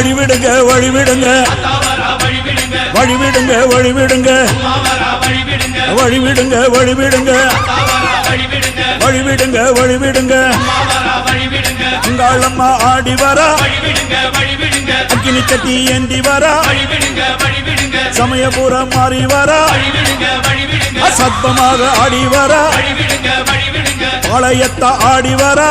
வழிவிடுங்க வழிவிடுங்க. வழிவிடுங்க வழிவிடுங்க. வழிவிடுங்க வழிவிடுங்க. வழிவிடுங்க வழிவிடுங்க. உங்கள் அம்மா ஆடி வரா. அக்கினி கட்டி ஏந்தி வரா. சமயபுரம் மாறி வரா. சத்தமாக ஆடி வரா. பாளையத்த ஆடி வரா.